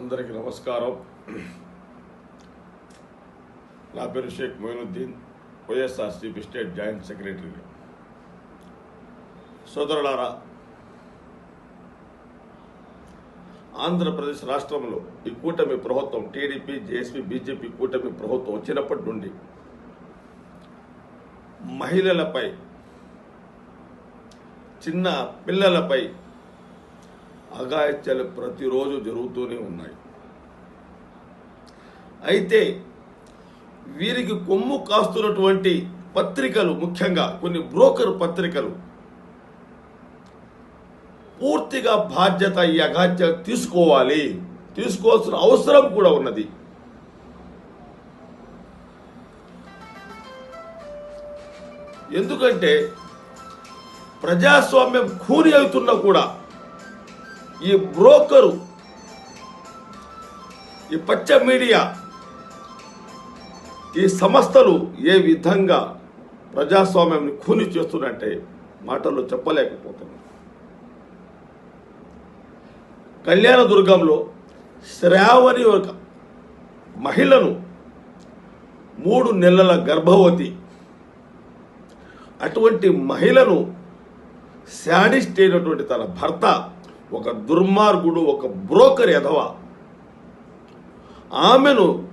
అందరికీ నమస్కారం. నా పేరు Sheikh Moinuddin YSRCP state joint secretary. సోదరులారా ఆంధ్రప్రదేశ్ రాష్ట్రంలో ఈ కూటమి ప్రభుత్వం టీడీపీ జేఎస్పీ బీజేపీ కూటమి ప్రభుత్వం వచ్చినప్పటి నుండి మహిళలపై చిన్న పిల్లలపై అఘాయిత్యాలు ప్రతిరోజు జరుగుతూనే ఉన్నాయి. అయితే వీరికి కొమ్ము కాస్తున్నటువంటి పత్రికలు ముఖ్యంగా కొన్ని బ్రోకర్ పత్రికలు పూర్తిగా బాధ్యత ఈ అఘాత్యాలు తీసుకోవాలి. తీసుకోవాల్సిన అవసరం కూడా ఉన్నది. ఎందుకంటే ప్రజాస్వామ్యం కూని అవుతున్నా కూడా ఈ బ్రోకరు ఈ పచ్చ మీడియా ఈ సంస్థలు ఏ విధంగా ప్రజాస్వామ్యాన్ని ఖూని చేస్తున్నట్టే మాటల్లో చెప్పలేకపోతున్నాం. కళ్యాణదుర్గంలో శ్రావణి ఒక మహిళను మూడు నెలల గర్భవతి అటువంటి మహిళను శాడిస్ట్ అయినటువంటి తన భర్త ఒక దుర్మార్గుడు ఒక బ్రోకర్ ఎదవ ఆమెను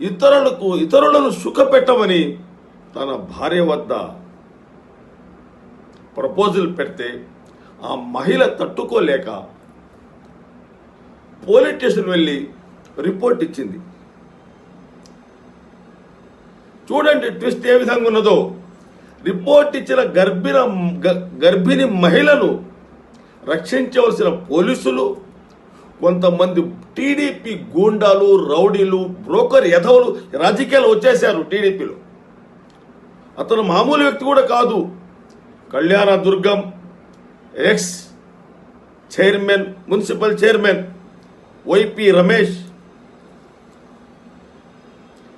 ఇతరులకు ఇతరులను సుఖపెట్టమని తన భార్య వద్ద ప్రపోజల్ పెడితే ఆ మహిళ తట్టుకోలేక పోలీస్ స్టేషన్ వెళ్ళి రిపోర్ట్ ఇచ్చింది. చూడండి ట్విస్ట్ ఏ విధంగా ఉన్నదో. రిపోర్ట్ ఇచ్చిన గర్భిణ గ- గర్భిణి మహిళను రక్షించవలసిన పోలీసులు కొంతమంది టీడీపీ గూండాలు రౌడీలు బ్రోకర్ యధవులు రాజకీయాలు వచ్చేశారు టీడీపీలో. అతను మామూలు వ్యక్తి కూడా కాదు. Kalyana Durgam ex chairman municipal chairman YP Ramesh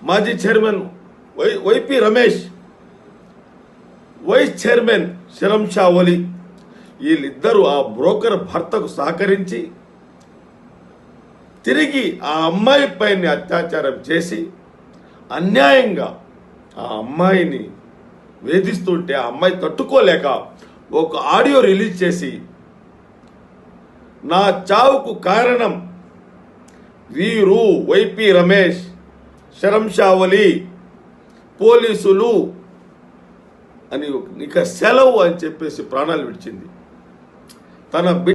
మాజీ chairman Y YP Ramesh vice chairman శరం షా వీళ్ళిద్దరూ ఆ బ్రోకర్ భర్తకు సహకరించి తిరిగి ఆ అమ్మాయి పైన అత్యాచారం చేసి అన్యాయంగా ఆ అమ్మాయిని వేధిస్తుంటే ఆ అమ్మాయి తట్టుకోలేక ఒక ఆడియో రిలీజ్ చేసి నా చావుకు కారణం వీరు వైపి రమేష్ శరంషావలి పోలీసులు అని ఇక సెలవు అని చెప్పేసి ప్రాణాలు విడిచింది. తన బిడ్డ